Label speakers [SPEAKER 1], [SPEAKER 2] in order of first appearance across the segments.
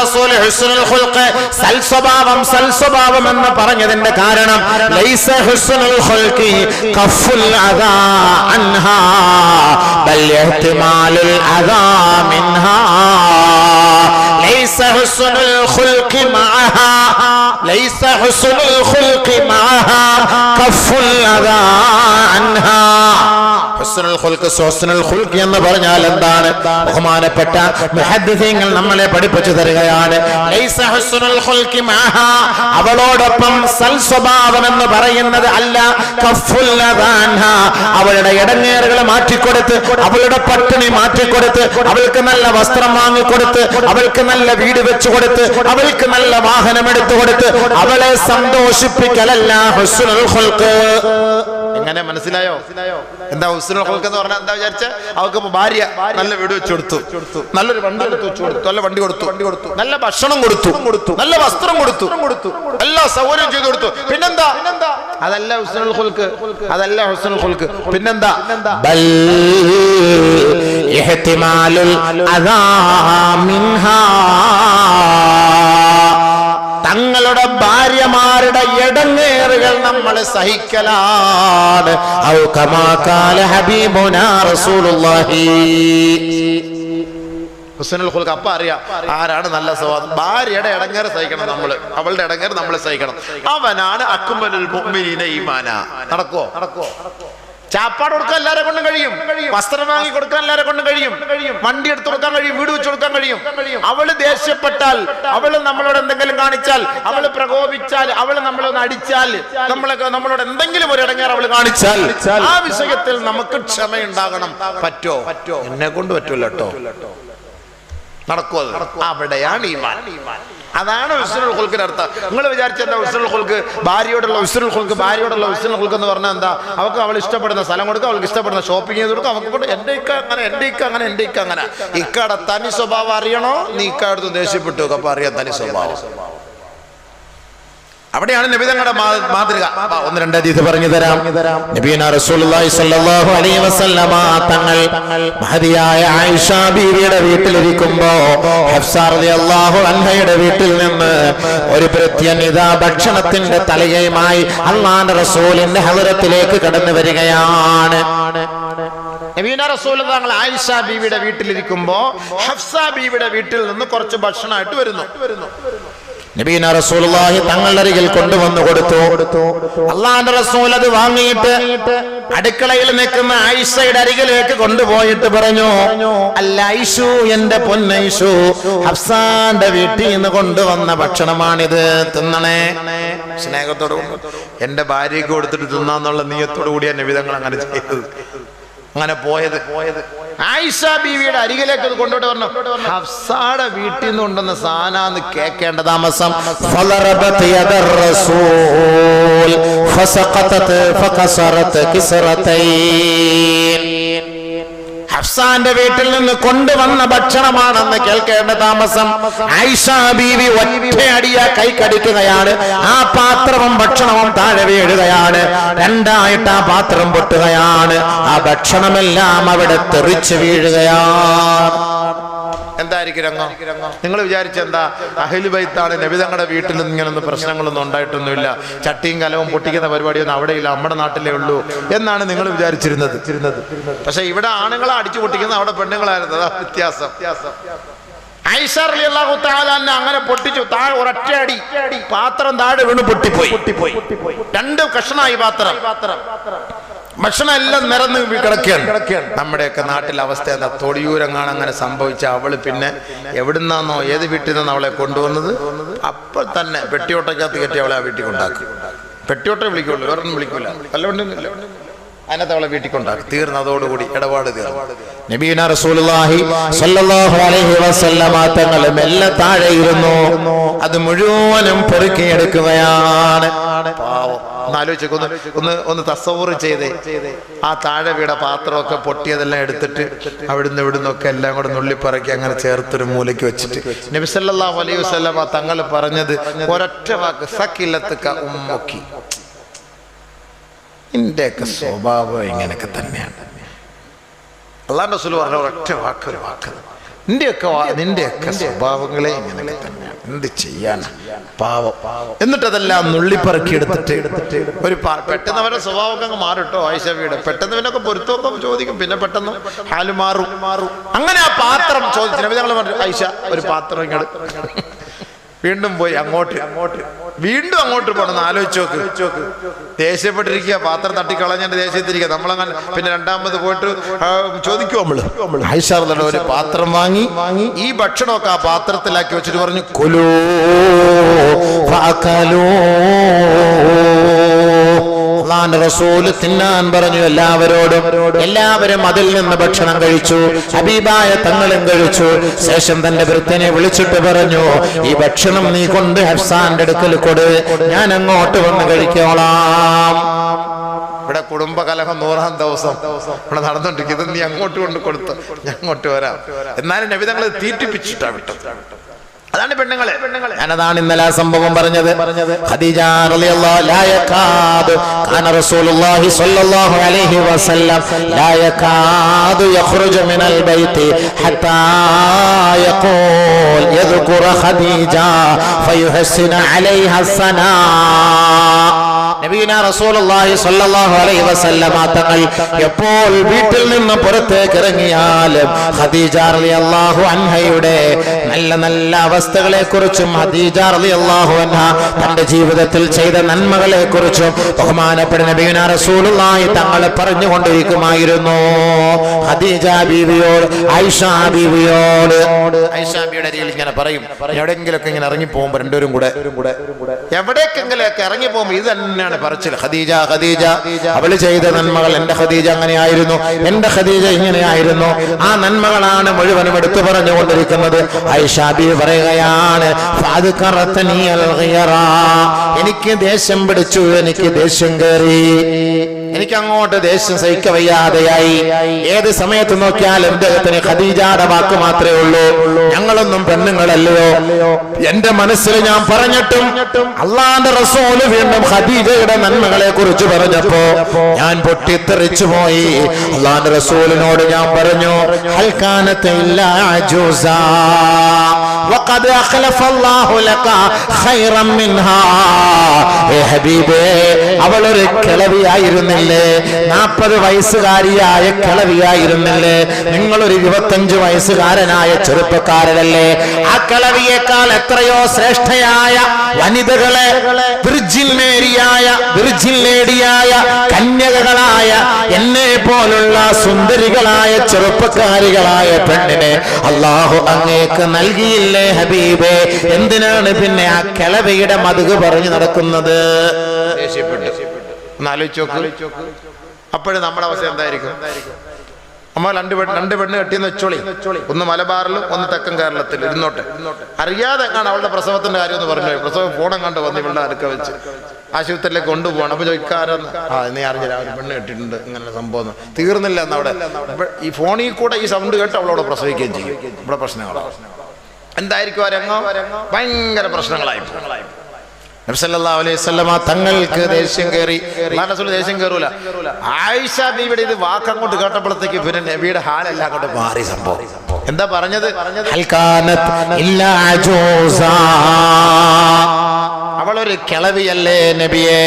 [SPEAKER 1] റസൂൽ ഹുസ്നുൽ ഖുൽഖ് സൽസ്വഭാവം സൽസ്വഭാവം എന്ന് പറഞ്ഞതിന്റെ കാരണം ലൈസ ഹുസ്നുൽ ഖുൽഖി കഫുൽ അദാ അൻഹാ ബൽ ഇഹ്തിമാലുൽ അദാ മിൻഹാ ലൈസ ഹുസ്നുൽ ഖുൽഖി മഅഹാ ലൈസ ഹുസ്നുൽ ഖുൽഖി മഅഹാ കഫുൽ അദാ അൻഹാ ഹുസ്നുൽ ഖുൽഖ് ഹുസ്നുൽ ഖുൽഖ് എന്ന് പറഞ്ഞാൽ എന്താണ്? ബഹുമാനപ്പെട്ട മുഹദ്ദിസീങ്ങൾ നമ്മളെ പഠിപ്പിച്ചു തരികയാണ്. ലൈസ ഹുസ്നുൽ മാഹാ. അവളോടൊപ്പം സൽ സ്വഭാവം എന്ന് പറയുന്നത് അല്ല കഫുൽ അദാൻഹാ അവളുടെ ഇടങ്ങേറുകൾ മാറ്റിക്കൊടുത്ത് അവളുടെ പട്ടിണി മാറ്റിക്കൊടുത്ത് അവൾക്ക് നല്ല വസ്ത്രം വാങ്ങിക്കൊടുത്ത് അവൾക്ക് നല്ല വീട് വെച്ചു കൊടുത്ത് അവൾക്ക് നല്ല വാഹനം എടുത്തു കൊടുത്ത് അവളെ സന്തോഷിപ്പിക്കലല്ല ഹുസ്നുൽ ഖുൽഖ് എങ്ങനെ? മനസ്സിലായോ? എന്താ ഖുൽഖ് എന്ന് പറഞ്ഞാൽ എന്താ വിചാരിച്ച? അവൾക്ക് ഭാര്യ നല്ല വീട് വെച്ച് കൊടുത്തു. നല്ലൊരു വണ്ടി എടുത്ത് വെച്ചു കൊടുത്തു നല്ല വണ്ടി കൊടുത്തു. വണ്ടി കൊടുത്തു. നല്ല ഭക്ഷണം കൊടുത്തു. കൊടുത്തു. നല്ല വസ്ത്രം കൊടുത്തു. കൊടുത്തു. എല്ലാ സൗകര്യം ചെയ്തു കൊടുത്തു. പിന്നെന്താ? അതല്ല ഹുസ്നുൽ ഹുൽക്ക് അതല്ല ഹുസ്നുൽ ഹുൽക്ക് പിന്നെന്താ? ബൽ ഇഹ്തിമാലുൽ അദാ മിൻഹാ. തങ്ങളുടെ ഭാര്യമാരുടെ ഇടങ്ങേറുകൾ നമ്മൾ സഹിക്കലാണ്. ഔ റസൂലുള്ളാഹി. ഹുസനുൽ അറിയാം ആരാണ് നല്ല സ്വഭാവം. ഭാര്യയുടെ ഇടങ്ങേറ് സഹിക്കണം നമ്മൾ അവളുടെ ഇടങ്ങേറ് നമ്മൾ സഹിക്കണം. അവനാണ് അക്കുമലുൽ ഈമാന. നടക്കോ നടക്കോ ചാപ്പാട് കൊടുക്കാൻ എല്ലാരെ കൊണ്ടും കഴിയും. വസ്ത്രം വാങ്ങി കൊടുക്കാൻ എല്ലാരെ കൊണ്ടും കഴിയും. വണ്ടി എടുത്തു കൊടുക്കാൻ കഴിയും. വീട് വെച്ചു കൊടുക്കാൻ കഴിയും. അവൾ ദേഷ്യപ്പെട്ടാൽ അവൾ നമ്മളോട് എന്തെങ്കിലും കാണിച്ചാൽ അവൾ പ്രകോപിച്ചാൽ അവൾ നമ്മളൊന്ന് അടിച്ചാൽ നമ്മളൊക്കെ നമ്മളോട് എന്തെങ്കിലും ഒരു ഇടങ്ങേർ അവൾ കാണിച്ചാൽ ആ വിഷയത്തിൽ നമുക്ക് ക്ഷമയുണ്ടാകണം. പറ്റോ? പറ്റോ എന്നെ കൊണ്ട് പറ്റൂല കേട്ടോ അവിടെയാണ് അത്? അവിടെയാണ് ഈമാൻ. അതാണ് ഉസ്രുൽ ഖുൽക്കിന്റെ അർത്ഥം. നിങ്ങൾ വിചാരിച്ച എന്താ ഉസ്രുൽ ഹുൽക്ക് ഭാര്യയോടുള്ള ഉസ്രുൽ ഹുൽക്ക് ഭാര്യയോടുള്ള ഉസ്രുൽ ഹുൽക്ക് എന്ന് പറഞ്ഞാൽ എന്താ? അവൾക്ക് അവൾ ഇഷ്ടപ്പെടുന്ന സ്ഥലം കൊടുക്കുക അവൾക്ക് ഇഷ്ടപ്പെടുന്ന ഷോപ്പിംഗ് ചെയ്ത് കൊടുക്കുക അവൾക്ക് കൊണ്ട് എന്റെ ഇക്ക അങ്ങനെ എന്റെ ഇക്ക അങ്ങനെ എന്റെ ഇക്ക അങ്ങനെ. ഇക്കയുടെ തനി സ്വഭാവം അറിയണോ? നീ ഇക്കടുത്ത് ദേഷ്യപ്പെട്ടു അപ്പൊ അറിയാം തനി സ്വഭാവം. അവിടെയാണ് നബിതങ്ങളുടെ മാതൃക. ഒന്ന് രണ്ട് അതീത് പറഞ്ഞു തരാം. നബീന റസൂലുള്ളാഹി സ്വല്ലല്ലാഹു അലൈഹി വസല്ലമ തങ്ങൾ മഹതിയായ ആയിഷ ബീവിയുടെ വീട്ടിലിരിക്കുമ്പോ ഹഫ്സ റളിയല്ലാഹു അൻഹയുടെ വീട്ടിൽ നിന്ന് ഒരു പ്രത്യനിത ഭക്ഷണത്തിന്റെ തലയുമായി അള്ളാന്റെ റസൂലിന്റെ ഹദരത്തിലേക്ക് കടന്നു വരികയാണ്. നബീന റസൂൽ തങ്ങൾ ആയിഷ ബീവിയുടെ വീട്ടിലിരിക്കുമ്പോ ഹഫ്സ ബീവിയുടെ വീട്ടിൽ നിന്ന് കുറച്ച് ഭക്ഷണമായിട്ട് വരുന്നു വരുന്നു. നബീന റസൂലുള്ളാഹി അരികിൽ കൊണ്ടുവന്നു കൊടുത്തു. അള്ളാന്റെ റസൂൽ അത് വാങ്ങിയിട്ട് അടുക്കളയിൽ നിൽക്കുന്ന ആയിഷയുടെ അരികിലേക്ക് കൊണ്ടുപോയിട്ട് പറഞ്ഞു അല്ല ഐഷു എന്റെ പൊന്നൈഷു ഹഫ്സാന്റെ വീട്ടിൽ നിന്ന് കൊണ്ടുവന്ന ഭക്ഷണമാണിത്. തിന്നണേ. സ്നേഹത്തോട് എന്റെ ഭാര്യയ്ക്ക് കൊടുത്തിട്ട് തിന്നാന്നുള്ള നീയത്തോടു കൂടിയാണ് നബിതങ്ങൾ അങ്ങനെ ചെയ്തത്. അങ്ങനെ പോയത്. പോയത് ആയിഷ ബീവിയുടെ അരികിലേക്ക് അത് കൊണ്ടുപോയി പറഞ്ഞു ഹഫ്സാടെ വീട്ടിൽ നിന്ന് ഉണ്ടെന്ന് സാനാന്ന് കേക്കേണ്ട താമസം. ഫസഖത്തത് ഫകസറത് കിസറതൈ ഹഫ്സാന്റെ വീട്ടിൽ നിന്ന് കൊണ്ടുവന്ന ഭക്ഷണമാണെന്ന് കേൾക്കേണ്ട താമസം. ആയിഷ ബീവി ഒറ്റയടിയ കൈ കടിക്കുകയാണ്. ആ പാത്രവും ഭക്ഷണവും താഴെ വീഴുകയാണ്. രണ്ടായിട്ട് ആ പാത്രം പൊട്ടുകയാണ്. ആ ഭക്ഷണമെല്ലാം അവിടെ തെറിച്ചു വീഴുകയാണ്. എന്തായിരിക്കും രംഗം? നിങ്ങൾ വിചാരിച്ചെന്താ അഹിലു ബൈത്താണ് നബിതങ്ങളുടെ വീട്ടിൽ നിന്ന് ഇങ്ങനൊന്നും പ്രശ്നങ്ങളൊന്നും ഉണ്ടായിട്ടൊന്നുമില്ല. ചട്ടിയും കലവും പൊട്ടിക്കുന്ന പരിപാടിയൊന്നും അവിടെയില്ല. നമ്മുടെ നാട്ടിലേ ഉള്ളൂ എന്നാണ് നിങ്ങൾ വിചാരിച്ചിരുന്നത്. പക്ഷെ ഇവിടെ ആണുങ്ങളെ അടിച്ചു പൊട്ടിക്കുന്നത് അവിടെ പെണ്ണുങ്ങളായിരുന്നു. അതാ വ്യത്യാസം. അങ്ങനെ പൊട്ടിച്ചു. താഴെ ഒരൊറ്റ അടി പാത്രം താഴെ വീണ് പൊട്ടിപ്പോയി. രണ്ട് കഷ്ണമായി പാത്രം. ഭക്ഷണം എല്ലാം നിറന്ന് കിടക്കുകയാണ്. നമ്മുടെയൊക്കെ നാട്ടിലെ അവസ്ഥ എന്താ? തൊടിയൂരങ്ങാണ് അങ്ങനെ സംഭവിച്ച അവൾ പിന്നെ എവിടുന്നാന്നോ ഏത് വീട്ടിൽ നിന്നാണ് അവളെ കൊണ്ടുവന്നത്? അപ്പോൾ തന്നെ പെട്ടിയോട്ടക്കകത്ത് കയറ്റി അവളെ ആ വീട്ടിൽ കൊണ്ടാക്കി. പെട്ടിയോട്ടെ വിളിക്കുള്ളൂ വേറൊന്നും വിളിക്കൂല. വല്ലവണ്ടൊന്നുമില്ല അതിനകത്ത് അവളെ വീട്ടിൽ കൊണ്ടാക്കി. തീർന്നതോടുകൂടി ഇടപാട് തീർന്നു. നബീന റസൂലുള്ളാഹി അലൈഹി വസല്ലമ തങ്ങൾ മെല്ലെ താഴെ ഇരുന്നു അത് മുഴുവനും പെറുക്കിയെടുക്കുകയാണ്. പാവം. ഒന്ന് ഒന്ന് ഒന്ന് ഒന്ന് തസവൂറ് ചെയ്തേ ആ താഴെ വീട പാത്രമൊക്കെ പൊട്ടിയതെല്ലാം എടുത്തിട്ട് അവിടുന്ന് ഇവിടുന്ന് ഒക്കെ എല്ലാം കൂടെ നുള്ളിപ്പറക്കി അങ്ങനെ ചേർത്തൊരു മൂലയ്ക്ക് വെച്ചിട്ട്. നബിസല്ലാഹു അലൈഹി ആ തങ്ങൾ പറഞ്ഞത് ഒരൊറ്റ വാക്ക് സക്കില്ലത്തുക്ക ഉമ്മൊക്കി. നിന്റെയൊക്കെ സ്വഭാവം ഇങ്ങനെയൊക്കെ തന്നെയാണ്. അള്ളാഹ് റസൂൽ പറഞ്ഞ ഒരൊറ്റ വാക്ക് ഒരു വാക്ക്. നിന്റെയൊക്കെ നിന്റെയൊക്കെ സ്വഭാവങ്ങളെ ഇങ്ങനെ തന്നെയാണ് എന്ത് ചെയ്യാൻ പാവം. എന്നിട്ട് അതെല്ലാം നുള്ളിപ്പറക്കി എടുത്തിട്ട് ഒരു പെട്ടെന്ന് അവരുടെ സ്വഭാവമൊക്കെ അങ്ങ് മാറിട്ടോ ആയിഷവിയുടെ പെട്ടെന്ന് ഇവനൊക്കെ പൊരുത്തമൊക്കെ ചോദിക്കും. പിന്നെ പെട്ടെന്ന് ഹാൽ മാറും. മാറും. അങ്ങനെ ആ പാത്രം ചോദിച്ചു ഞങ്ങൾ പറഞ്ഞു ആയിഷ ഒരു പാത്രം ഇങ്ങോട്ട് വീണ്ടും പോയി അങ്ങോട്ട്. അങ്ങോട്ട്. വീണ്ടും അങ്ങോട്ട് പോകണം ആലോചിച്ച് നോക്ക്. ദേഷ്യപ്പെട്ടിരിക്കുക പാത്രം തട്ടിക്കളഞ്ഞിട്ട് ദേഷ്യത്തിരിക്കുക. നമ്മളങ്ങനെ പിന്നെ രണ്ടാമത് പോയിട്ട് ചോദിക്കുമോ നമ്മൾ? ആയിഷാർദയുടെ ഒരു പാത്രം വാങ്ങി വാങ്ങി ഈ ഭക്ഷണമൊക്കെ ആ പാത്രത്തിലാക്കി വെച്ചിട്ട് പറഞ്ഞു കൊലോ തിന്നാൻ പറഞ്ഞു എല്ലാവരോടും. എല്ലാവരും അതിൽ നിന്ന് ഭക്ഷണം കഴിച്ചു. ഹബീബായ തങ്ങളും കഴിച്ചു. ശേഷം തന്റെ വൃത്തിനെ വിളിച്ചിട്ട് പറഞ്ഞു ഈ ഭക്ഷണം നീ കൊണ്ട് ഹഫ്സാന്റെ അടുക്കൽ കൊട് ഞാൻ അങ്ങോട്ട് വന്ന് കഴിക്കോളാം. ഇവിടെ കുടുംബകലഹം നൂറാം ദിവസം. ഇവിടെ നടന്നുകൊണ്ടിരിക്കുന്നത് നീ അങ്ങോട്ട് കൊണ്ട് കൊടുത്തു ഞാൻ അങ്ങോട്ട് വരാം. എന്നാലും നബി തങ്ങൾ തീറ്റിപ്പിച്ചിട്ടാ വിട്ടത്. അതാണ് പെണ്ണുങ്ങളെ. ഞാനതാണ് ഇന്നലെ ആ സംഭവം പറഞ്ഞത്. പറഞ്ഞത് ഖദീജ ഫയുഹസ്സിന അലൈഹ സനാ നബീന റസൂലുള്ളാഹി സ്വല്ലല്ലാഹു അലൈഹി വസല്ലമ തങ്ങൾ എപ്പോൾ വീട്ടിൽ നിന്ന് പുറത്തേക്ക് ഇറങ്ങിയാലും ഖദീജ റളിയല്ലാഹു അൻഹയുടെ നല്ല നല്ല അവസ്ഥകളെ കുറിച്ചും ഖദീജ റളിയല്ലാഹു അൻഹ തന്റെ ജീവിതത്തിൽ ചെയ്ത നന്മകളെ കുറിച്ചും ബഹുമാനപ്പെട്ട നബീന റസൂലുള്ളാഹി തങ്ങൾ പറഞ്ഞുകൊണ്ടിരിക്കുമായിരുന്നു. ഖദീജ ബീവിയോട് ആയിഷ ബീവിയോട്. ആയിഷ ബീവിയുടെ അരിയിൽ ഇങ്ങനെ പറയും. എവിടെയെങ്കിലൊക്കെ ഇങ്ങനെ ഇറങ്ങി പോകുമ്പോൾ രണ്ടുപേരും കൂടെ എവിടേക്കെങ്കിലൊക്കെ ഇറങ്ങി പോകുമ്പോൾ ഇത് തന്നെയാണ് പറച്ചിൽ ഖദീജ ഖദീജ അവൾ ചെയ്ത നന്മകൾ എന്റെ ഖദീജ അങ്ങനെയായിരുന്നു എന്റെ ഖദീജ ഇങ്ങനെയായിരുന്നു. ആ നന്മകളാണ് മുഴുവനും എടുത്തു പറഞ്ഞുകൊണ്ടിരിക്കുന്നത്. ഐഷാബി പറയുകയാണ്. എനിക്ക് ദേഷ്യം പിടിച്ചു എനിക്ക് ദേഷ്യം കയറി എനിക്ക് അങ്ങോട്ട് ദേഷ്യം സഹിക്ക വയ്യാതെയായി ഏത് സമയത്ത് നോക്കിയാലും അദ്ദേഹത്തിന് ഖദീജയുടെ വാക്ക് മാത്രമേ ഉള്ളൂ. ഞങ്ങളൊന്നും പെണ്ണുങ്ങളല്ലയോ? എന്റെ മനസ്സിൽ ഞാൻ പറഞ്ഞിട്ടും അള്ളാന്റെ റസൂൽ വീണ്ടും ഖദീജയുടെ നന്മകളെ കുറിച്ച് പറഞ്ഞപ്പോ ഞാൻ പൊട്ടിത്തെറിച്ചു പോയി. അള്ളാന്റെ റസൂലിനോട് ഞാൻ പറഞ്ഞു ഹൽക്കാനത്തെ ഇല്ല അജൂസാ. وقد أخلف الله لك خيرا منها. ഏ ഹബീബേ അവളൊരു കിളവിയായിരുന്നില്ലേ നാൽപ്പത് വയസ്സുകാരിയായ കിളവിയായിരുന്നില്ലേ നിങ്ങളൊരു ഇരുപത്തഞ്ച് വയസ്സുകാരനായ ചെറുപ്പക്കാരനല്ലേ ആ കിളവിയേക്കാൾ എത്രയോ ശ്രേഷ്ഠയായ വനിതകളെ വിർജിൻ മേരിയായ വിർജിൻ ലേഡിയായ കന്യകകളായ എന്നെ പോലുള്ള സുന്ദരികളായ ചെറുപ്പക്കാരികളായ പെണ്ണിനെ അള്ളാഹു അങ്ങേക്ക് നൽകിയില്ലേ ഹബീബേ എന്തിനാണ് പിന്നെ ആ കിളവയുടെ മതുക് പറഞ്ഞു നടക്കുന്നത്? അപ്പോഴും നമ്മുടെ അവസ്ഥ എന്തായിരിക്കും? അമ്മ രണ്ട് പെണ്ണ് രണ്ട് പെണ്ണ് കെട്ടിയെന്ന് വെച്ചോളി. ഒന്ന് മലബാറിലും ഒന്ന് തെക്കൻ കേരളത്തിൽ ഇരുന്നോട്ടെ. അറിയാതെ എങ്ങാണ് അവളുടെ പ്രസവത്തിന്റെ കാര്യം എന്ന് പറഞ്ഞു പ്രസവം ഫോണം കണ്ട് വന്ന് ഇവളുടെ അടുക്ക വെച്ച്. ആശുപത്രിയിലേക്ക് കൊണ്ടുപോകണം. അപ്പൊ ചോദിക്കാരെന്ന് ആ നീ അറിഞ്ഞില്ല. ഒരു പെണ്ണ് കെട്ടിട്ടുണ്ട് ഇങ്ങനെ സംഭവം. തീർന്നില്ല എന്നവിടെ ഈ ഫോണിൽ കൂടെ ഈ സൗണ്ട് കേട്ട് അവളോട് പ്രസവിക്കുകയും ചെയ്യും. ഇവിടെ പ്രശ്നങ്ങളാണ്. എന്തായിരിക്കും ആ രംഗം? ഭയങ്കര പ്രശ്നങ്ങളായി നബ്സല്ലല്ലാഹു അലൈഹി വസല്ലമ തങ്ങൾക്ക് ദേഷ്യം കയറി റസൂൽ ദേഷ്യം കയറൂല ആയിഷ ബീവിയുടെ ഇത് വാക്കങ്ങോട്ട് കേട്ടപ്പോഴത്തേക്ക് പിന്നെ നബിയുടെ ഹാലെല്ലാം അങ്ങോട്ട് മാറി സംഭവം. എന്താ പറഞ്ഞത്. അവളൊരു കിളവിയല്ലേ നബിയെ.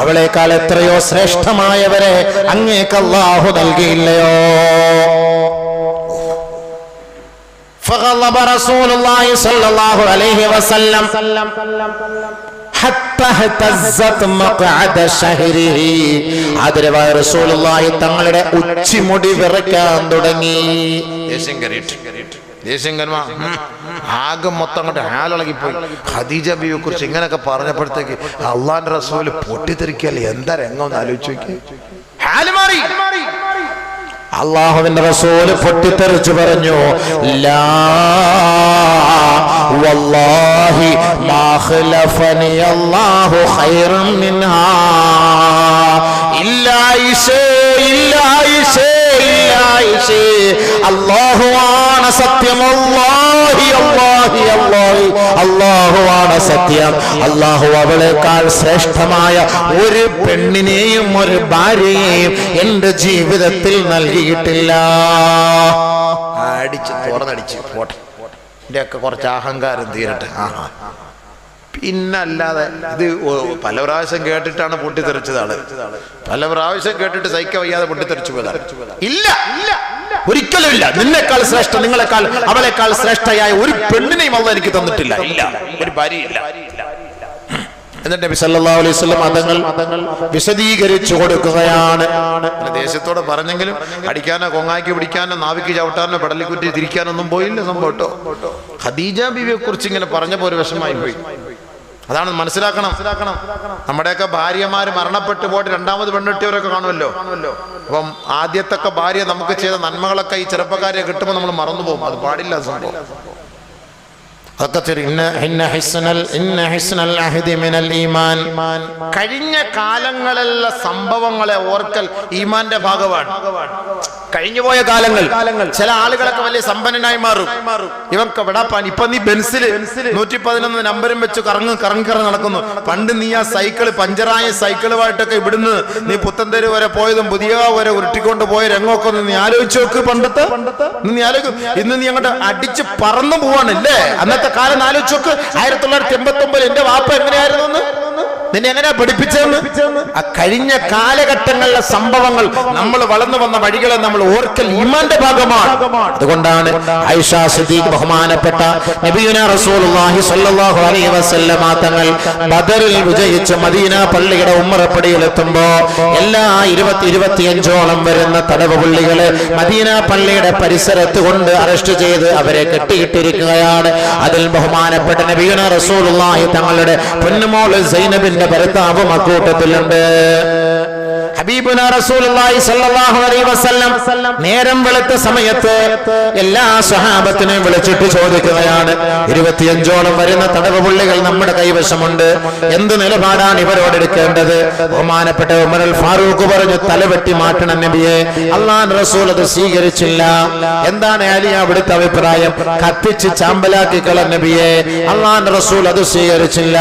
[SPEAKER 1] അവളെക്കാൾ എത്രയോ ശ്രേഷ്ഠമായവരെ അങ്ങേക്ക് അല്ലാഹു നൽകിയില്ലയോ? فغضب رسول الله صلى الله عليه وسلم حتى اهتزت مقعد شهره ആദരവായ റസൂലുള്ളാഹി തങ്ങളുടെ ഉച്ചിമുടി വിറയ്ക്കാൻ തുടങ്ങി ദേഷ്യം കയറിയിട്ട് ദേഷ്യം കരുമാ ആകെ മൊത്തം അങ്ങോട്ട് ഹാലിളകിപ്പോയി ഖദീജ ബിയെ കുറിച്ച് ഇങ്ങനെയൊക്കെ പറഞ്ഞപ്പോഴത്തേക്ക് അള്ളാന്റെ റസൂല് പൊട്ടിത്തെറിക്കല്ലേ എന്താ രംഗം ഒന്ന് ആലോചിച്ച് നോക്കി ഹാല് മാറി അള്ളാഹുവിന്റെ റസൂൽ പൊട്ടിത്തെറിച്ചു പറഞ്ഞു വല്ലാഹി മാഖ്ലഫനി അല്ലാഹു ഖൈറൻ മിൻഹാ. ഇല്ലാ ഇശേ ഇല്ലാ ഇശേ അല്ലാഹു സത്യം. അല്ലാഹി വല്ലാഹി അല്ലാഹി. അല്ലാഹുവാണ് സത്യം. അല്ലാഹു അവളെക്കാൾ ശ്രേഷ്ഠമായ ഒരു പെണ്ണിനെയും ഒരു ഭാര്യയെയും എന്റെ ജീവിതത്തിൽ നൽകിയിട്ടില്ല. അടിച്ച് തുറന്നടിച്ച്. പോട്ടെ. എന്റെ ഒക്കെ കുറച്ച് അഹങ്കാരം തീരട്ടെ. ആഹാ പിന്നല്ലാതെ ഇത് പല പ്രാവശ്യം കേട്ടിട്ടാണ് പൊട്ടിത്തെറിച്ചതാണ്. പല പ്രാവശ്യം കേട്ടിട്ട് സൈക്ക വയ്യാതെ പൊട്ടിത്തെറിച്ചു പോയതാണ്. ഇല്ല. ഇല്ല ഒരിക്കലും ഇല്ല. നിന്നെക്കാൾ ശ്രേഷ്ഠ നിങ്ങളെക്കാൾ അവളെക്കാൾ ശ്രേഷ്ഠയായ ഒരു പെണ്ണിനെയും അവൾ എനിക്ക് തന്നിട്ടില്ല. ഇല്ല. ഒരു ഭാര്യയില്ല. എന്നിട്ട് നബി അലൈഹി വസല്ലം മതങ്ങൾ വിശദീകരിച്ചു കൊടുക്കുകയാണ്. ദേശത്തോടെ പറഞ്ഞെങ്കിലും അടിക്കാനോ കൊങ്ങാക്കി പിടിക്കാനോ നാവിക്ക് ചവിട്ടാനോ പെടലിക്കുറ്റി തിരിക്കാനൊന്നും പോയില്ല സംഭവം കേട്ടോ. ഖദീജ ബീവിയെ കുറിച്ച് ഇങ്ങനെ പറഞ്ഞപ്പോ ഒരു വിഷമായി പോയി. അതാണ് മനസ്സിലാക്കണം. നമ്മുടെയൊക്കെ ഭാര്യമാർ മരണപ്പെട്ടു പോയിട്ട് രണ്ടാമത് പെണ്ണെട്ടിയവരൊക്കെ കാണുമല്ലോ. അപ്പം ആദ്യത്തൊക്കെ ഭാര്യ നമുക്ക് ചെയ്ത നന്മകളൊക്കെ ഈ ചെറുപ്പക്കാരെ കിട്ടുമ്പോൾ നമ്മൾ മറന്നുപോകും അത് പാടില്ല സംഭവം. കഴിഞ്ഞ കാലങ്ങളിലെ സംഭവങ്ങളെ ഓർക്കൽ ഈമാന്റെ ഭാഗമാണ്. കഴിഞ്ഞുപോയ കാലങ്ങൾ ചില ആളുകളൊക്കെ വലിയ സമ്പന്നനായി മാറും. ഇവർക്ക് വിടാപ്പാൻ ഇപ്പൊ നീ ബെൻസിൽ നൂറ്റി പതിനൊന്ന് നമ്പരും വെച്ച് കറങ്ങ് കറങ്ങി നടക്കുന്നു. പണ്ട് നീ ആ സൈക്കിൾ പഞ്ചറായ സൈക്കിളുമായിട്ടൊക്കെ ഇവിടുന്ന് നീ പുത്തന്തേരി വരെ പോയതും പുതിയ വരെ ഉരുട്ടിക്കൊണ്ട് പോയ രംഗമൊക്കെ ഒന്ന് നീ ആലോചിച്ച് നോക്ക് പണ്ടത്തെ. നീ ആലോചിക്കും. ഇന്ന് നീ അങ്ങോട്ട് അടിച്ച് പറന്നു പോവാണല്ലേ അന്നത്തെ കാലം ആലോചിച്ച് നോക്ക് ആയിരത്തി തൊള്ളായിരത്തി എൺപത്തി ഒമ്പതിൽ എന്റെ വാപ്പ എങ്ങനെയായിരുന്നു? നിന്നെ എങ്ങനെ പഠിപ്പിച്ചതെന്ന്? ആ കഴിഞ്ഞ കാലഘട്ടങ്ങളിലെ സംഭവങ്ങൾ നമ്മൾ വളർന്നു വന്ന വഴികളെ നമ്മൾ ഓർക്കൽ ഇമാന്റെ ഭാഗമാണ്. അതുകൊണ്ടാണ് ആയിഷ സിദ്ദീഖ് ബഹുമാനപ്പെട്ട നബിയുന റസൂലുള്ളാഹി സ്വല്ലല്ലാഹു അലൈഹി വസല്ലമ തങ്ങൾ ബദറിൽ വിജയിച്ച് മദീന പള്ളിയുടെ ഉമ്മറപ്പടിയിൽ എത്തുമ്പോ എല്ലാ ഇരുപത്തി ഇരുപത്തിയഞ്ചോളം വരുന്ന തടവ് പുള്ളികൾ മദീന പള്ളിയുടെ പരിസരത്ത് കൊണ്ട് അറസ്റ്റ് ചെയ്ത് അവരെ കെട്ടിയിട്ടിരിക്കുകയാണ്. അതിൽ ബഹുമാനപ്പെട്ട നബിയുന റസൂലുള്ളാഹി തങ്ങളുടെ പൊന്നുമോൾ സൈനബിന്റെ ഭർത്താവും അക്കൂട്ടത്തിലുണ്ട് ഹബീബുന റസൂലുള്ളാഹി സ്വല്ലല്ലാഹു അലൈഹി വസല്ലം നേരം വെളുത്ത സമയത്ത് എല്ലാ സ്വഹാബത്തിനെയും വിളിച്ചിട്ട് ചോദിക്കുകയാണ്. ഇരുപത്തിയഞ്ചോളം വരുന്ന തടവ് പുള്ളികൾ നമ്മുടെ കൈവശമുണ്ട്. എന്ത് നിലപാടാണ് ഇവരോട് എടുക്കേണ്ടത്? ബഹുമാനപ്പെട്ട ഉമരൽ ഫാറൂഖ് പറഞ്ഞു തലവെട്ടി മാറ്റണം നബിയെ. അള്ളാൻ റസൂൽ അത് സ്വീകരിച്ചില്ല. എന്താണ് അലി അവിടുത്തെ അഭിപ്രായം? കത്തിച്ച് ചാമ്പലാക്കി കള നബിയെ. അള്ളാൻ റസൂൽ അത് സ്വീകരിച്ചില്ല.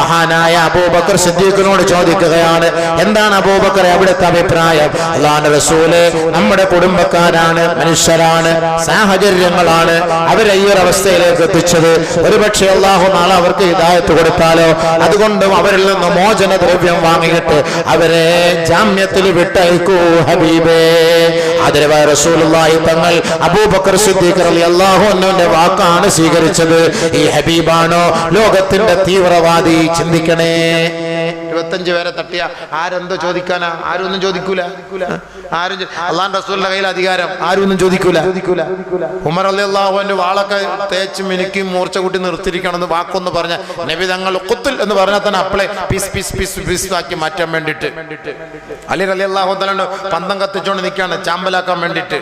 [SPEAKER 1] മഹാനായ അബൂബക്കർ സിദ്ദീഖിനോട് ചോദിക്കുകയാണ് എന്താണ് അബൂബക്കർ അവിടുത്തെ അഭിപ്രായം. അതാണ് റസൂൽ നമ്മുടെ കുടുംബക്കാരാണ് മനുഷ്യരാണ് സാഹചര്യങ്ങളാണ് അവരെ ഈ ഒരു അവസ്ഥയിലേക്ക് എത്തിച്ചത്. ഒരുപക്ഷെ അള്ളാഹു നാളെ അവർക്ക് ഹിദായത്ത് കൊടുത്താലോ? അതുകൊണ്ടും അവരിൽ നിന്ന് മോചന ദ്രവ്യം വാങ്ങിയിട്ട് അവരെ ജാമ്യത്തിൽ വിട്ടയക്കൂ ഹബീബേ. അതിരവായ റസൂലുള്ളാഹി തങ്ങൾ അബൂബക്കർ സിദ്ദീഖ് റളിയല്ലാഹു അൻഹുവിന്റെ വാക്കാണ് സ്വീകരിച്ചത്. ഈ ഹബീബാണോ ലോകത്തിന്റെ തീവ്രവാദി? ചിന്തിക്കണേ. ഇരുപത്തഞ്ച് പേരെ തട്ടിയ. ആരെന്തോ ചോദിക്കാനാ? ആരും ഒന്നും ചോദിക്കൂല. ആരും അള്ളാൻ റസൂലിന്റെ കയ്യിൽ അധികാരം. ആരും ഒന്നും ചോദിക്കൂല. ഉമർ അലി അള്ളാഹുവിന്റെ വാളൊക്കെ തേച്ച് മിനുക്കി മൂർച്ച കൂട്ടി നിർത്തിയിരിക്കണം എന്ന് വാക്കൊന്ന് പറഞ്ഞ നബി തങ്ങൾ കുത്തുൽ എന്ന് പറഞ്ഞാൽ തന്നെ അപ്പളെ പിസ് പിസ് പിസ് പിസ് ആക്കി മാറ്റാൻ വേണ്ടിട്ട് അലി അലി അള്ളാഹു തലണ്ട് പന്തം കത്തിച്ചോണ്ട് നിൽക്കാണ് ചാമ്പലാക്കാൻ വേണ്ടിട്ട്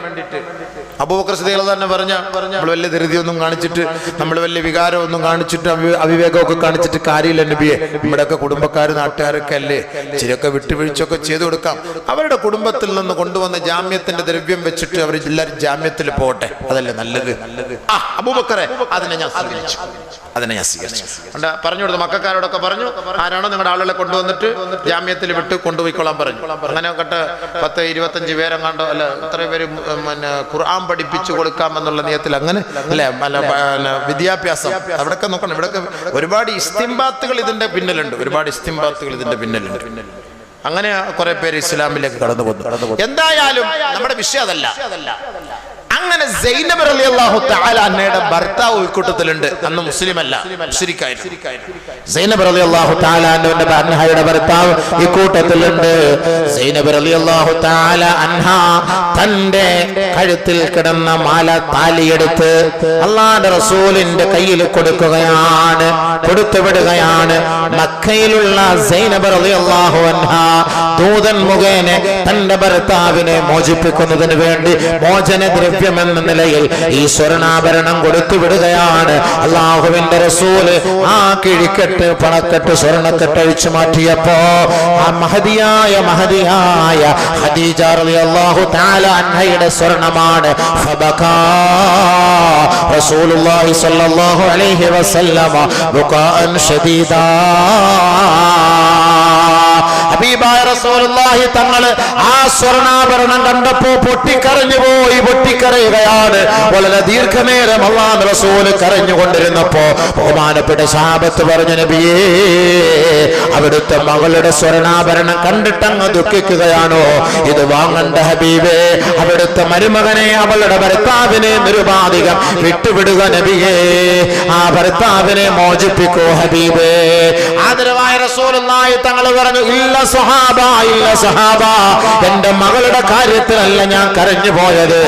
[SPEAKER 1] അബൂബക്കർ സിദ്ദീഖ് തന്നെ പറഞ്ഞ നമ്മൾ വലിയ ധൃതിയൊന്നും കാണിച്ചിട്ട് നമ്മൾ വലിയ വികാരമൊന്നും കാണിച്ചിട്ട് അവി- അവിവേകമൊക്കെ കാണിച്ചിട്ട് കാര്യമില്ല നബിയെ. നമ്മുടെയൊക്കെ കുടുംബക്കാർ നാട്ടുകാരൊക്കെ അല്ലേ ചിലൊക്കെ വിട്ടുവീഴ്ചയൊക്കെ ചെയ്തു കൊടുക്കാം. അവരുടെ കുടുംബത്തിൽ നിന്ന് കൊണ്ടുവന്ന ജാമ്യത്തിന്റെ ദ്രവ്യം വെച്ചിട്ട് അവർ എല്ലാവരും ജാമ്യത്തിൽ പോട്ടെ അതല്ലേ നല്ലത്? ആ അബൂബക്കറെ അതിനെ ഞാൻ സ്വീകരിച്ചു. അതിനെ ഞാൻ സ്വീകരിച്ചു. പറഞ്ഞു കൊടുത്തു മക്കാരോടൊക്കെ പറഞ്ഞു ആരാണോ നിങ്ങളുടെ ആളുകളെ കൊണ്ടുവന്നിട്ട് ജാമ്യത്തിൽ വിട്ട് കൊണ്ടുപോയിക്കൊള്ളാൻ പറഞ്ഞു. അങ്ങനെ കട്ട് പത്ത് ഇരുപത്തഞ്ച് കണ്ടോ അല്ല ഇത്രയും പേര് പിന്നെ ഖുർആൻ പഠിപ്പിച്ചു കൊടുക്കാം എന്നുള്ള നിയത്തിൽ അങ്ങനെ അല്ലെ? വിദ്യാഭ്യാസം. അവിടെയൊക്കെ നോക്കണം ഇവിടെയൊക്കെ ഒരുപാട് ഇസ്തിംബാത്തുകൾ ഇതിന്റെ പിന്നിലുണ്ട്. ഒരുപാട് ഇസ്തിംബാത്തുകൾ ഇതിന്റെ പിന്നിലുണ്ട്. അങ്ങനെ കുറെ പേര് ഇസ്ലാമിലേക്ക് കടന്നു വന്നു എന്തായാലും നമ്മുടെ വിഷയം അതല്ല. അങ്ങനെ സൈനബ് റളിയല്ലാഹു തആല അന്നയുടെ ഭർത്താവ് ഉൾക്കൂട്ടത്തിലുണ്ട്. അന്ന് മുസ്ലിം അല്ല മുസ്ലിക്കായിരുന്നു. സൈനബ് റളിയല്ലാഹു തആല അന്നയുടെ അൻഹയുടെ ഭർത്താവ് ഇക്കൂട്ടത്തിലുണ്ട് സൈനബ് റളിയല്ലാഹു തആല അൻഹ തന്റെ കഴുത്തിൽ കിടന്ന മാല താലിയെടുത്ത് അള്ളാന്റെ റസൂലിന്റെ കയ്യിൽ കൊടുക്കുകയാണ് കൊടുത്തുവിടുകയാണ്. മക്കയിലുള്ള സൈനബ് റളിയല്ലാഹു അൻഹ ദൂതൻ മുഖേന തന്റെ ഭർത്താവിനെ മോചിപ്പിക്കുന്നതിന് വേണ്ടി മോചന ദ്രവ്യം എന്ന നിലയിൽ ഈ സ്വർണാഭരണം കൊടുത്തു വിടുകയാണ് അള്ളാഹുവിന്റെ റസൂൽ ആ കിഴിക്കെട്ട് പണക്കെട്ട് സ്വർണക്കെട്ട് അഴിച്ചു മാറ്റിയപ്പോ ആ മഹതിയായ മഹതിയായ ഖദീജ റളിയല്ലാഹു തആല അൻഹയുടെ സ്വർണമാണ്. റസൂലുള്ളാഹി സ്വല്ലല്ലാഹു അലൈഹി വസല്ലമ. ബുകാഅൻ ഷദീദാ. ഹബീബായ റസൂലുള്ളാഹി തങ്ങൾ ആ സ്വർണാഭരണം കണ്ടപ്പോ പൊട്ടിക്കരഞ്ഞു പോയി പൊട്ടിക്കരയുകയാണ്. വളരെ ദീർഘനേരം അള്ളാഹ് റസൂൽ കരഞ്ഞുകൊണ്ടിരുന്നപ്പോ ബഹുമാനപ്പെട്ട ശാപത്ത് പറഞ്ഞു നബിയേ അവിടുത്തെ മകളുടെ സ്വർണാഭരണം കണ്ടിട്ടങ്ങ് ദുഃഖിക്കുകയാണോ? ഇത് വാങ്ങണ്ട ഹബീബേ അവിടുത്തെ മരുമകനെ അവളുടെ ഭർത്താവിനെ നിരുപാധികം വിട്ടുവിടുക നബിയേ ആ ഭർത്താവിനെ മോചിപ്പിക്കോ ഹബീബേ. ആദരവായ റസൂലുള്ളാഹി തങ്ങൾ പറഞ്ഞു ഇല്ല സഹാബ ഇല്ല സഹാബ. എന്റെ മകളുടെ കാര്യത്തിലല്ല ഞാൻ കരഞ്ഞു പോയത്.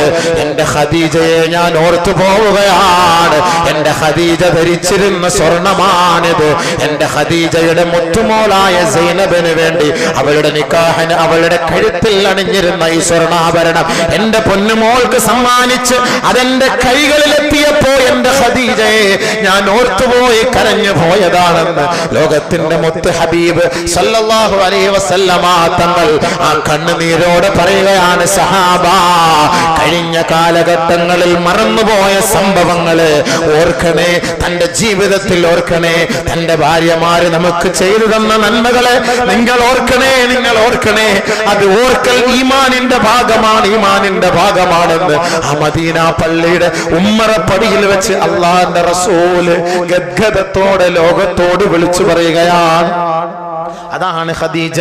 [SPEAKER 1] എന്റെ ഖദീജയെ ഞാൻ ഓർത്തു പോവുകയാണ്. എന്റെ ഖദീജ ധരിച്ചിരുന്ന സ്വർണമാണിത്. എന്റെ ഖദീജയുടെ മുത്തുമോളായ സൈനബിന് വേണ്ടി അവളുടെ നിക്കാഹന് അവളുടെ കഴുത്തിൽ അണിഞ്ഞിരുന്ന ഈ സ്വർണാഭരണം എന്റെ പൊന്നുമോൾക്ക് സമ്മാനിച്ച് അതെന്റെ കൈകളിലെത്തിയപ്പോ എന്റെ ഖദീജയെ ഞാൻ ഓർത്തുപോയി കരഞ്ഞു പോയതാണെന്ന് ലോകത്തിന്റെ മുത്ത് ഹബീബ് സല്ലല്ലാഹു അലൈഹി തങ്ങൾ ആ കണ്ണുനീരോട് പറയുകയാണ് സഹാബ കഴിഞ്ഞ കാലഘട്ടങ്ങളിൽ മറന്നുപോയ സംഭവങ്ങൾ ഓർക്കണേ തന്റെ ജീവിതത്തിൽ ഓർക്കണേ തന്റെ ഭാര്യമാര് നമുക്ക് ചെയ്തു തന്ന നന്മകളെ നിങ്ങൾ ഓർക്കണേ നിങ്ങൾ ഓർക്കണേ അത് ഓർക്കൽ ഈമാനിന്റെ ഭാഗമാണ് ഈമാനിന്റെ ഭാഗമാണെന്ന് ആ മദീന പള്ളിയുടെ ഉമ്മറപ്പടിയിൽ വെച്ച് അള്ളാന്റെ റസൂൽ ഗദ്ഗതത്തോടെ ലോകത്തോട് വിളിച്ചു പറയുകയാണ്. അതാണ് ഖദീജ.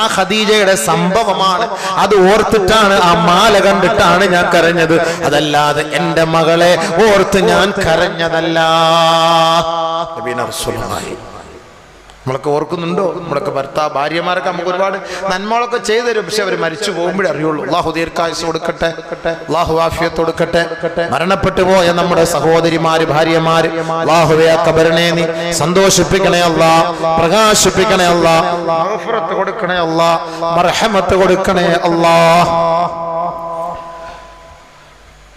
[SPEAKER 1] ആ ഖദീജയുടെ സംഭവമാണ്. അത് ഓർത്തിട്ടാണ് ആ മാല കണ്ടിട്ടാണ് ഞാൻ കരഞ്ഞത്. അതല്ലാതെ എന്റെ മകളെ ഓർത്ത് ഞാൻ കരഞ്ഞതല്ല. നബീന റസൂലുള്ളാഹി. നമ്മളൊക്കെ ഓർക്കുന്നുണ്ടോ? നമ്മളൊക്കെ ഭർത്താവ് ഭാര്യമാരൊക്കെ നമുക്ക് ഒരുപാട് നന്മകളൊക്കെ ചെയ്തു തരും പക്ഷെ അവർ മരിച്ചു പോകുമ്പോഴേ അറിയുള്ളൂ. അള്ളാഹു ദീർഘായുസ് കൊടുക്കട്ടെ. അള്ളാഹു ആഫിയത്ത് കൊടുക്കട്ടെ. മരണപ്പെട്ടു പോയ നമ്മുടെ സഹോദരിമാര് ഭാര്യമാര് അള്ളാഹുവെ നീ സന്തോഷിപ്പിക്കണേ അല്ല. പ്രകാശിപ്പിക്കണേ അല്ല. കൊടുക്കണേ അല്ല. മർഹമത്ത് കൊടുക്കണേ അല്ലാ.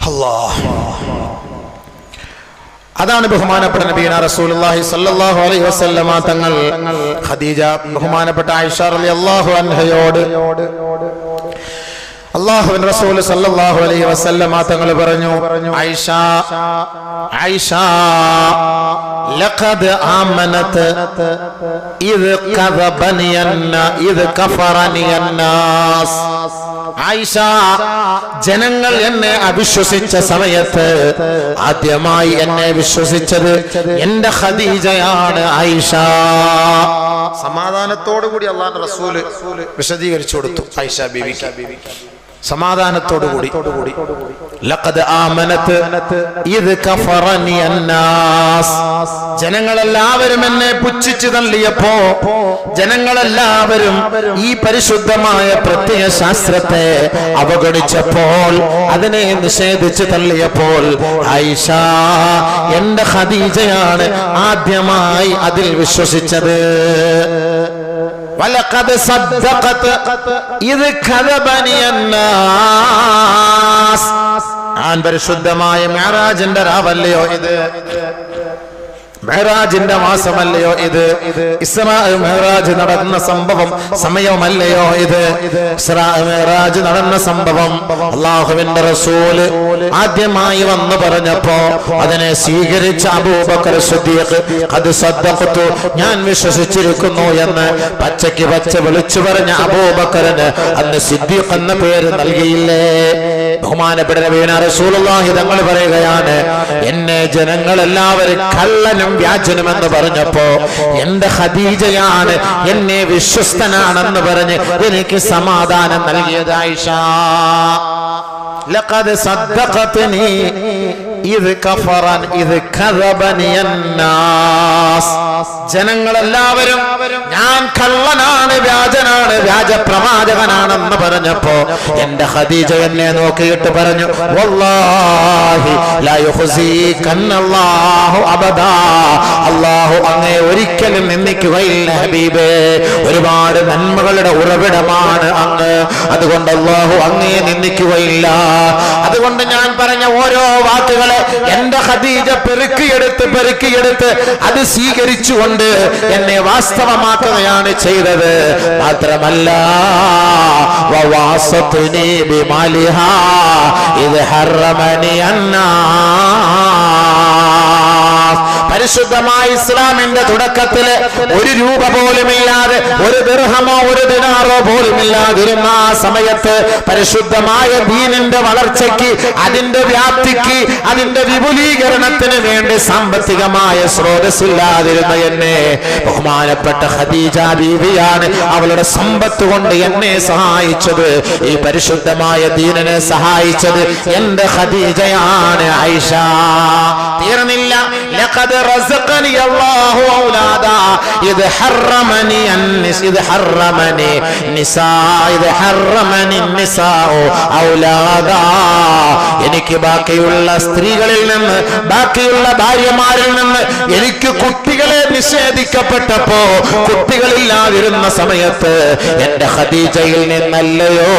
[SPEAKER 1] അല്ലാ. അതാണ് ബഹുമാനപ്പെട്ട നബീന റസൂലുള്ളാഹി സ്വല്ലല്ലാഹു അലൈഹി വസല്ലമ തങ്ങൾ ഖദീജ ബഹുമാനപ്പെട്ട ആയിഷ റളിയല്ലാഹു അൻഹയോട്. അള്ളാഹുവിൻ റസൂൽ സല്ലല്ലാഹു അലൈഹി വസല്ലമ തങ്ങൾ പറഞ്ഞു ആയിഷ ആയിഷ ലഖദ് ആമനത് ഇത് കദബനിയന്ന ഇത് കഫറനി അന്നാസ് ആയിഷ ജനങ്ങൾ എന്നെ അവിശ്വസിച്ച സമയത്ത് ആദ്യമായി എന്നെ വിശ്വസിച്ചത് എന്റെ ഖദീജയാണ് ആയിഷ. സമാധാനത്തോടു കൂടി അള്ളാഹ് റസൂൽ വിശദീകരിച്ചു കൊടുത്തു ആയിഷ ബീവിക്ക്. സമാധാനത്തോടുകൂടി. ജനങ്ങളെല്ലാവരും എന്നെ പുച്ഛിച്ചു തള്ളിയപ്പോ ജനങ്ങളെല്ലാവരും ഈ പരിശുദ്ധമായ പ്രത്യയ ശാസ്ത്രത്തെ അവഗണിച്ചപ്പോൾ അതിനെ നിഷേധിച്ചു തള്ളിയപ്പോൾ ഐഷ എന്റെ ഖദീജയാണ് ആദ്യമായി അതിൽ വിശ്വസിച്ചത്. ولقد صدقت إذ كذبني الناس ആൻ പരിശുദ്ധമായ മെഹറാജിന്റെ രാവല്ലയോ ഇത് മെഹറാജിന്റെ മാസമല്ലയോ ഇത്? മെഹ്റാജ് മെഹറാജ് നടന്ന സംഭവം സമയമല്ലയോ ഇത്? മെഹ്റാജ് നടന്ന സംഭവം അള്ളാഹുവിന്റെ റസൂൽ ആദ്യമായി വന്നു പറഞ്ഞപ്പോ അതിനെ സ്വീകരിച്ച അബൂബക്കർ സിദ്ദീഖ് അത് സദ്ദഖത്തു ഞാൻ വിശ്വസിച്ചിരിക്കുന്നു എന്ന് പച്ചയ്ക്ക് പച്ച വിളിച്ചു പറഞ്ഞ അബൂബക്കറിന് അന്ന് സിദ്ദീഖ് എന്ന പേര് നൽകിയില്ലേ? ബഹുമാനപ്പെട്ട വീണ റസൂലുള്ളാഹി തങ്ങൾ പറയുകയാണ് എന്നെ ജനങ്ങളെല്ലാവരും കള്ളനും വ്യാജനുമെന്ന് പറഞ്ഞപ്പോ എന്റെ ഖദീജയാണ് എന്നെ വിശ്വസ്തനാണെന്ന് പറഞ്ഞ് എനിക്ക് സമാധാനം നൽകിയത് ആയിഷ لقد صدقتني إذ كفرا إذ كذبني الناس ജനങ്ങളെല്ലാവരും ഞാൻ കള്ളനാണ് വ്യാജനാണ് വ്യാജ പ്രവാചകനാണെന്ന് പറഞ്ഞപ്പോ എന്റെ ഖദീജ എന്നെ നോക്കിയിട്ട് പറഞ്ഞു അല്ലാഹു അങ്ങേ ഒരിക്കലും നിന്ദിക്കുകയില്ല ഹബീബേ. ഒരുപാട് നന്മകളുടെ ഉറവിടമാണ് അങ്ങ്. അതുകൊണ്ട് അള്ളാഹു അങ്ങേ നിന്ദിക്കുകയില്ല. അതുകൊണ്ട് ഞാൻ പറഞ്ഞ ഓരോ വാക്കുകളെ എന്റെ ഖദീജ പെറുക്കിയെടുത്ത് പെറുക്കിയെടുത്ത് അത് സ്വീകരിച്ചുകൊണ്ട് എന്നെ വാസ്തവമാക്കുകയാണ് ചെയ്തത്. മാത്രമല്ല وواصتني بمالها إذ حرمني الناس പരിശുദ്ധമായ ഇസ്ലാമിന്റെ തുടക്കത്തിൽ ഒരു രൂപ പോലുമില്ലാതെ ഒരു ദൃഹമോ ഒരു ദിനാറോ പോലുമില്ലാതിരുന്ന ആ സമയത്ത് പരിശുദ്ധമായ ദീനിന്റെ വളർച്ചയ്ക്ക് അതിന്റെ വ്യാപ്തിക്ക് അതിന്റെ വിപുലീകരണത്തിന് വേണ്ടി സാമ്പത്തികമായ സ്രോതസ്സില്ലാതിരുന്ന എന്നെ ബഹുമാനപ്പെട്ട ഖദീജ ബീവിയാണ് അവളുടെ സമ്പത്ത് കൊണ്ട് എന്നെ സഹായിച്ചത്. ഈ പരിശുദ്ധമായ ദീനനെ സഹായിച്ചത് എന്റെ ഖദീജയാണ് ഐഷ. തീർന്നില്ല. لقد رزقني الله أولادا. إذ حرمني النساء إذ حرمني النساء إذ حرمني النساء أولادا. എനിക്ക് ബാക്കിയുള്ള സ്ത്രീകളിൽ നിന്ന് ബാക്കിയുള്ള ഭാര്യമാരിൽ നിന്ന് എനിക്ക് കുട്ടികളെ നിഷേധിക്കപ്പെട്ടപ്പോ കുട്ടികളില്ലാതിരുന്ന സമയത്ത് എന്റെ ഹദീജയിൽ നിന്നല്ലയോ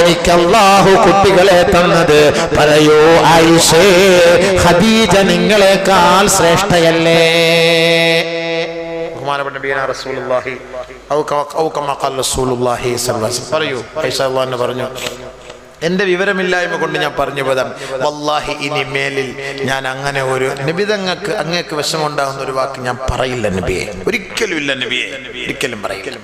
[SPEAKER 1] എനിക്ക് അള്ളാഹു കുട്ടികളെ തന്നത്? പറയൂ ആയിഷേ ഖദീജ നിങ്ങളെക്കാൾ ശ്രേഷ്ഠയല്ലേ? ബഹുമാനപ്പെട്ട റസൂലുള്ളാഹി റസൂലുള്ളാഹി സ്വല്ലല്ലാഹി. പറയൂ പറഞ്ഞു. എന്റെ വിവരമില്ലായ്മ കൊണ്ട് ഞാൻ പറഞ്ഞു പോയതാണ് വല്ലാഹി ഇനി മേലിൽ ഞാൻ അങ്ങനെ ഒരു നിബിതങ്ങൾക്ക് അങ്ങേക്ക് വിഷമുണ്ടാകുന്ന ഒരു വാക്ക് ഞാൻ പറയില്ല നബിയെ. ഒരിക്കലും ഇല്ല നബിയെ. ഒരിക്കലും പറയില്ല.